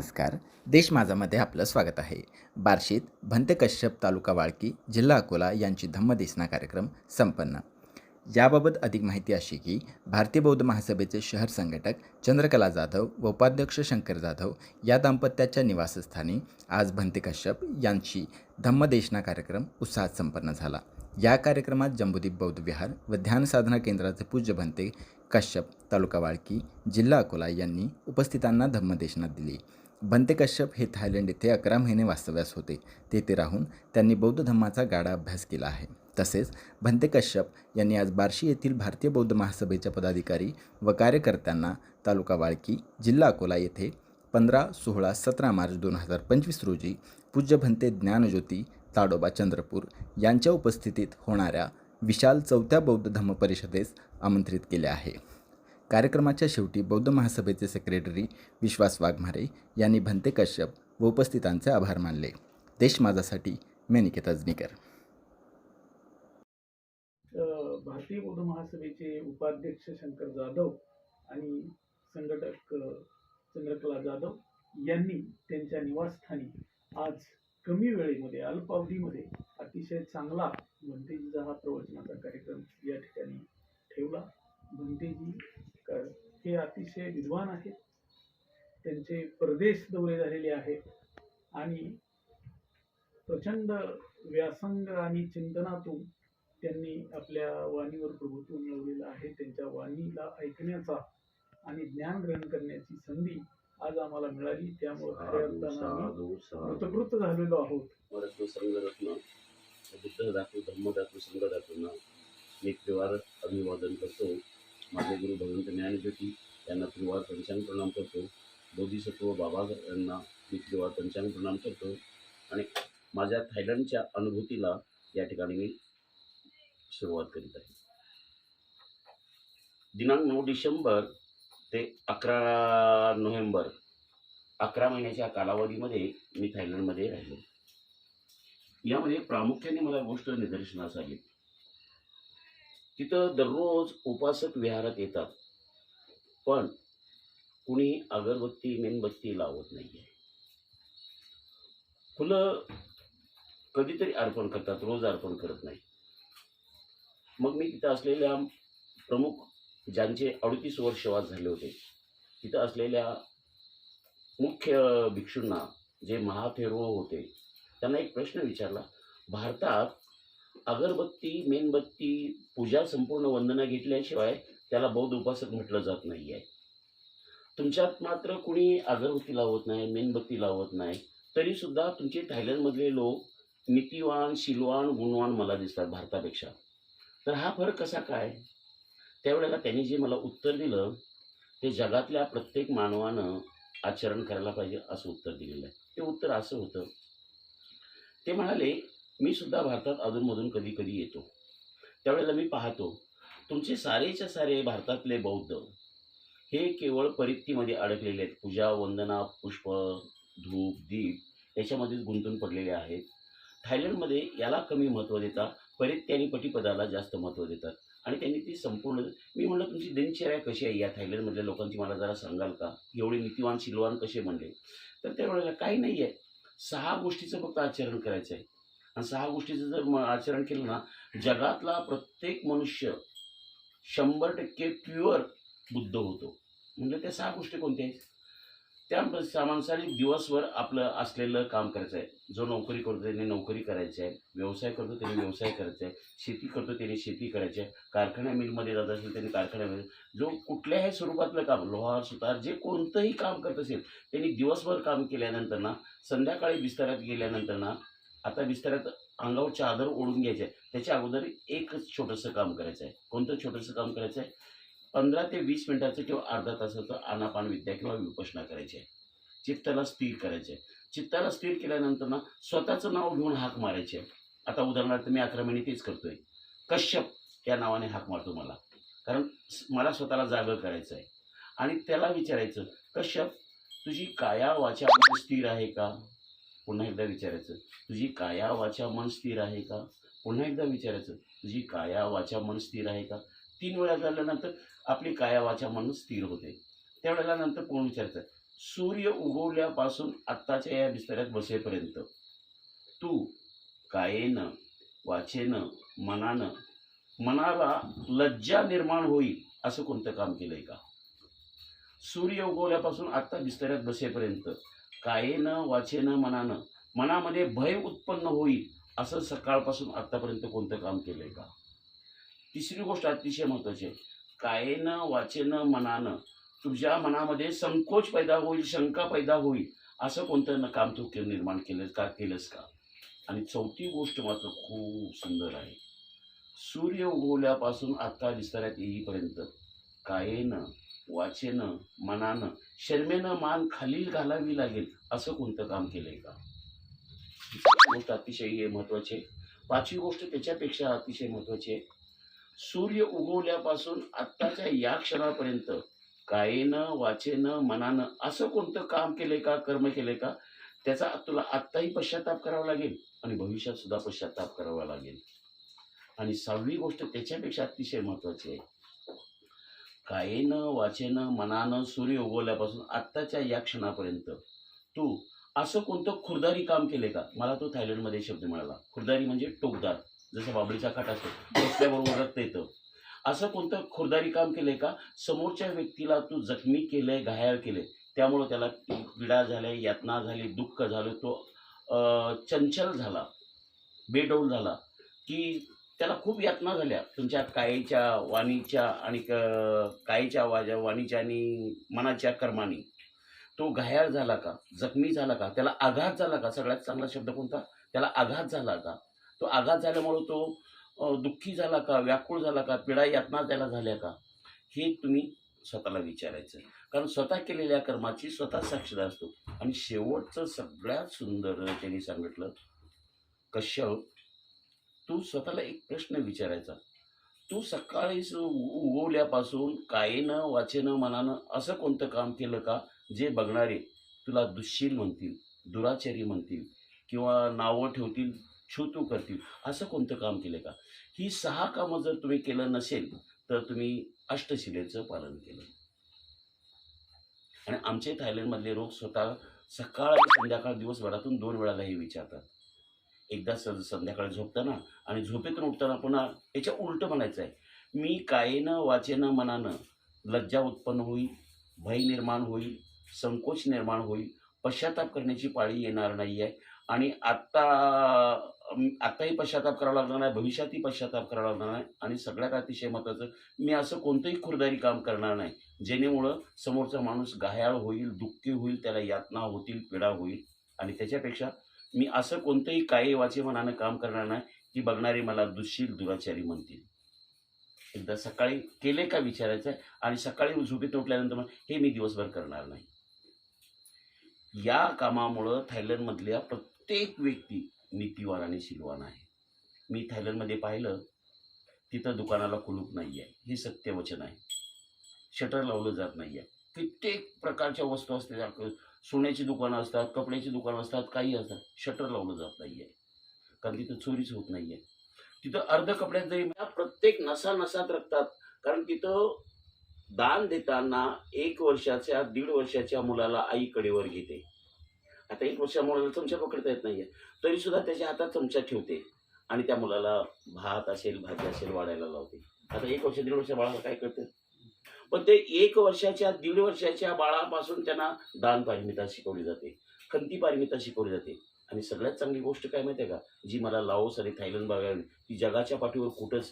नमस्कार. देश माझामध्ये आपलं स्वागत आहे. बार्शीत भंत कश्यप तालुका वाळकी जिल्हा अकोला यांची धम्मदेसना कार्यक्रम संपन्न. याबाबत अधिक माहिती अशी की भारतीय बौद्ध महासभेचे शहर संघटक चंद्रकला जाधव व उपाध्यक्ष शंकर जाधव या दाम्पत्याच्या निवासस्थानी आज भंते कश्यप यांची धम्मदेशना कार्यक्रम उत्साहात संपन्न झाला. या कार्यक्रमात जम्बुदीप बौद्ध विहार व ध्यान साधना केंद्राचे पूज्य भंते कश्यप तालुका वाळकी जिल्हा अकोला यांनी उपस्थितांना धम्मदेशना दिली. भंते कश्यप हे थायलंड येथे अकरा महिने वास्तव्यास होते. तेथे राहून त्यांनी बौद्ध धम्माचा गाढा अभ्यास केला आहे. तसेच भंते कश्यप यांनी आज बार्शी येथील भारतीय बौद्ध महासभेच्या पदाधिकारी व कार्यकर्त्यांना तालुका वाळकी जिल्हा अकोला येथे पंधरा सोळा सतरा मार्च दोन हजार पंचवीस रोजी पूज्य भंते ज्ञानज्योती ताडोबा चंद्रपूर यांच्या उपस्थितीत होणाऱ्या विशाल चौथ्या बौद्ध धम्म परिषदेस आमंत्रित केले आहे. कार्यक्रमाच्या शेवटी बौद्ध महासभेचे सेक्रेटरी विश्वास वाघमारे यांनी भंते कश्यप व उपस्थितांचे आभार मानले. देश माझासाठी मेनिकेत अजनीकर भारतीय बौद्ध महासभेचे उपाध्यक्ष शंकर जाधव आणि संघटक चंद्रकला जाधव यांनी त्यांच्या निवासस्थानी आज कमी वेळेमध्ये अल्पावधीमध्ये अतिशय चांगला भंतेजीचा हा प्रवचनाचा कार्यक्रम या ठिकाणी ठेवला. क- हे अतिशय विद्वान आहेत. त्यांचे परदेश दौरे झालेले आहेत. आणि प्रचंड व्यासंग आणि चिंतनातून त्यांनी आपल्या वाणीवर प्रभुत्व मिळवलेलं आहे. त्यांच्या वाणीला ऐकण्याचा आणि ज्ञान ग्रहण करण्याची संधी आज आम्हाला मिळाली. त्यामुळे खऱ्या अर्थानं कृतकृत झालेलो आहोत. संघरत्न बुद्ध धातू धम्म धातू संघ धातूंना मी त्रिवार अभिवादन करतो. माझे गुरु भगवंत ज्ञानज्योती यांना त्रिवार पंचांग प्रणाम करतो. बोधिसत्व बाबा यांना मी त्रिवार पंचांग प्रणाम करतो. आणि माझ्या थायलंडच्या अनुभूतीला या ठिकाणी मी सुरुवात करीत आहे. दिनांक नऊ डिसेंबर ते अकरा नोव्हेंबर अकरा महिन्याच्या कालावधीमध्ये मी थायलंडमध्ये राहिलो. यामध्ये प्रामुख्याने मला गोष्ट निदर्शनास आली. तिथं दररोज उपासक विहारात येतात. पण कुणी अगरबत्ती मेणबत्ती लावत नाही आहे फुलं कधीतरी अर्पण करतात रोज अर्पण करत नाही मग मी तिथं असलेल्या प्रमुख ज्यांचे अडतीस वर्ष वास झाले होते तिथं असलेल्या मुख्य भिक्षूंना जे महाथेरो होते त्यांना एक प्रश्न विचारला भारतात अगरबत्ती मेणबत्ती पूजा संपूर्ण वंदना घेतल्याशिवाय त्याला बौद्ध उपासक म्हटलं जात नाही आहे तुमच्यात मात्र कुणी अगरबत्ती लावत नाही मेणबत्ती लावत नाही तरीसुद्धा तुमचे थायलंडमधले लोक नीतिवान शिलवान गुणवान मला दिसतात भारतापेक्षा. तर हा फरक कसा काय? त्यावेळेला त्यांनी जे मला उत्तर दिलं ते जगातल्या प्रत्येक मानवानं आचरण करायला पाहिजे असं उत्तर दिलेलं आहे. ते उत्तर असं होतं. ते म्हणाले मी सुद्धा भारतात अधूनमधून कधी कधी येतो. त्यावेळेला मी पाहतो तुमचे सारेच्या सारे भारतातले बौद्ध हे केवळ परित्तीमध्ये अडकलेले आहेत. पूजा वंदना पुष्प धूप दीप याच्यामध्येच गुंतून पडलेले आहेत. थायलंडमध्ये याला कमी महत्त्व देता परित्य आणि पटीपदाला जास्त महत्त्व देतात. आणि त्यांनी ती संपूर्ण मी म्हणलं तुमची दिनचर्या कशी आहे? या थायलंडमधल्या लोकांची मला जरा सांगाल का? एवढे नीतिवान शिलवान कसे म्हणले तर त्यावेळेला काही नाही आहे सहा गोष्टीचं फक्त आचरण करायचं आहे आणि सहा गोष्टीचं जर म- आचरण केलं ना जगातला प्रत्येक मनुष्य शंभर टक्के प्युअर बुद्ध होतो. म्हणजे त्या सहा गोष्टी कोणत्या आहेत? त्या माणसाने दिवसभर आपलं असलेलं काम करायचं आहे. जो नोकरी करतो त्याने नोकरी करायची आहे. व्यवसाय करतो त्याने व्यवसाय करायचा आहे. शेती करतो त्याने शेती करायची आहे. कारखान्या मिलमध्ये जात असेल त्याने कारखान्यामध्ये जो कुठल्याही स्वरूपातलं काम लोहार सुतार जे कोणतंही काम करत असेल त्यांनी दिवसभर काम केल्यानंतर ना संध्याकाळी बिस्ताऱ्यात गेल्यानंतर ना आता बिस्ताऱ्यात अंगावर चादर ओढून घ्यायचं आहे त्याच्या अगोदर एकच छोटंसं काम करायचं आहे. कोणतं छोटंसं काम करायचं आहे? पंधरा ते वीस मिनिटाचं किंवा अर्धा तासाचं आनापान विद्या किंवा विपसना करायची आहे. चित्ताला स्थिर करायचे चित्ताला स्थिर केल्यानंतर ना स्वतःचं नाव घेऊन हाक मारायचे आता उदाहरणार्थ मी अकरा महिने तेच करतोय. कश्यप या नावाने हाक मारतो मला. कारण मला स्वतःला जागं करायचं आहे. आणि त्याला विचारायचं कश्यप तुझी काया वाचा स्थिर आहे का? पुन्हा एकदा विचारायचं तुझी काया वाचा मन स्थिर आहे का? पुन्हा एकदा विचारायचं तुझी काया वाचा मन स्थिर आहे का? तीन वेळा झाल्यानंतर आपली काया वाचा मन स्थिर होते. त्यावेळेला नंतर कोण विचारायचं सूर्य उगवल्यापासून आत्ताच्या या बिस्तऱ्यात बसेपर्यंत. तू कायेनं वाचेनं मनानं मनाला लज्जा निर्माण होईल असं कोणतं काम केलंय का? सूर्य उगवल्यापासून आत्ता बिस्तऱ्यात बसेपर्यंत. कायेनं वाचेनं मनानं मनामध्ये भय उत्पन्न होईल असं सकाळपासून आत्तापर्यंत कोणतं काम केलंय का? तिसरी गोष्ट अतिशय महत्त्वाची आहे. कायेनं वाचेनं मनानं तुझ्या मनामध्ये संकोच पैदा होईल शंका पैदा होईल असं कोणतं काम तू के- निर्माण केलं का केलंस का? आणि चौथी गोष्ट मात्र खूप सुंदर आहे. सूर्य उगवल्यापासून आत्ता विस्तारात येईपर्यंत कायेनं वाचेनं मनानं शर्मेनं मान खाली घालावी लागेल असं कोणतं काम केलंय का? गोष्ट अतिशय महत्वाची आहे. पाचवी गोष्ट त्याच्यापेक्षा अतिशय महत्वाची आहे. सूर्य उगवल्यापासून आत्ताच्या या क्षणापर्यंत कायेनं वाचेनं मनानं असं कोणतं काम केलंय का कर्म केलंय का त्याचा तुला आत्ताही पश्चाताप करावा लागेल आणि भविष्यात सुद्धा पश्चाताप करावा लागेल. आणि सहावी गोष्ट त्याच्यापेक्षा अतिशय महत्वाची आहे. कायेनं वाचेनं मनानं सूर्य उगवल्यापासून आत्ताच्या या क्षणापर्यंत. तू असं कोणतं खुर्दारी काम केले का? मला तो थायलंडमध्ये शब्द मिळाला. खुर्दारी म्हणजे टोकदार. जसं बाबळीचा काट असतो बसल्याबरोबर रक्त येतं. असं कोणतं खुर्दारी काम केलंय का? समोरच्या व्यक्तीला तू जखमी केलंय घायाळ केलंय. त्यामुळं त्याला पीडा झाल्या यातना झाली दुःख झालं तो चंचल झाला बेडौल झाला की त्याला खूप यातना झाल्या. तुमच्या कायेच्या वाणीच्या आणि क- कायेच्या वाजा वाणीच्या आणि मनाच्या कर्मानी. तो घायाळ झाला का? जखमी झाला का? त्याला आघात झाला का? सगळ्यात चांगला शब्द कोणता? त्याला आघात झाला का? तो आघात झाल्यामुळं तो दुःखी झाला का? व्याकुळ झाला का? पिढा यातना त्याला झाल्या का? हे तुम्ही स्वतःला विचारायचं. कारण स्वतः केलेल्या कर्माची स्वतः साक्षीदार असतो. आणि शेवटचं सगळ्यात सुंदर त्यांनी सांगितलं कश्यप तू स्वतःला एक प्रश्न विचारायचा. तू सकाळी उगवल्यापासून कायेनं वाचेनं मनानं असं कोणतं काम केलं का जे बघणारे तुला दुश्शील म्हणतील दुराचारी म्हणतील किंवा नावं ठेवतील छूतू करतील असं कोणतं काम केलं का? ही सहा कामं जर तुम्ही केलं नसेल तर तुम्ही अष्टशिलेचं पालन केलं. आणि आमचे थायलंडमधले लोक स्वतः सकाळ आणि संध्याकाळ दिवसभरातून दोन वेळाला हे विचारतात. एकदा स संध्याकाळी झोपताना आणि झोपेतून उठताना पुन्हा याच्या उलटं म्हणायचं आहे मी कायेनं वाचेनं मनानं लज्जा उत्पन्न होईल भय निर्माण होईल संकोच निर्माण होईल पश्चाताप करण्याची पाळी येणार नाही आहे आणि आत्ता आत्ताही पश्चाताप करावा लागणार नाही भविष्यातही पश्चाताप करावा लागणार नाही आणि सगळ्यात अतिशय महत्त्वाचं मी असं कोणतंही खुरदारी काम करणार नाही. जेणेमुळं समोरचा माणूस घायाळ होईल दुःखी होईल त्याला यातना होतील पीडा होईल आणि त्याच्यापेक्षा मी असं कोणतंही काही वाचे मनानं काम करणार नाही की बघणारे मला दुशील दुराचारी म्हणतील. एकदा सकाळी केले का विचारायचं? आणि सकाळी झोपेत उठल्यानंतर मग हे मी दिवसभर करणार नाही. या कामामुळं थायलंडमधल्या प्रत्येक व्यक्ती नीतिवान आणि शिलवान आहे. मी थायलंडमध्ये पाहिलं तिथं दुकानाला कुलूप नाही आहे हे सत्यवचन आहे. शटर लावलं जात नाही आहे कित्येक प्रकारच्या वस्तू असतात सोन्याची दुकानं असतात कपड्याची दुकानं असतात काही असतात. शटर लावलं जात नाही आहे कारण तिथं चोरीच होत नाही आहे तिथं अर्ध कपड्यात जरी प्रत्येक नसा नसात रखतात कारण तिथं दान देताना एक वर्षाच्या दीड वर्षाच्या मुलाला आई कडेवर घेते. आता एक वर्षा मुलाला चमचा पकडता येत नाहीये. तरी सुद्धा त्याच्या हातात चमचा ठेवते आणि त्या मुलाला भात असेल भाजी असेल वाढायला लावते. आता एक वर्ष दीड वर्ष बाळाला काय करते पण ते एक वर्षाच्या दीड वर्षाच्या बाळापासून त्यांना दान पारमिता शिकवली जाते खंती पारमिता शिकवली जाते. आणि सगळ्यात चांगली गोष्ट काय माहिती आहे का? जी मला लाओस आणि थायलंड बघायला ती जगाच्या पाठीवर कुठंच नाही.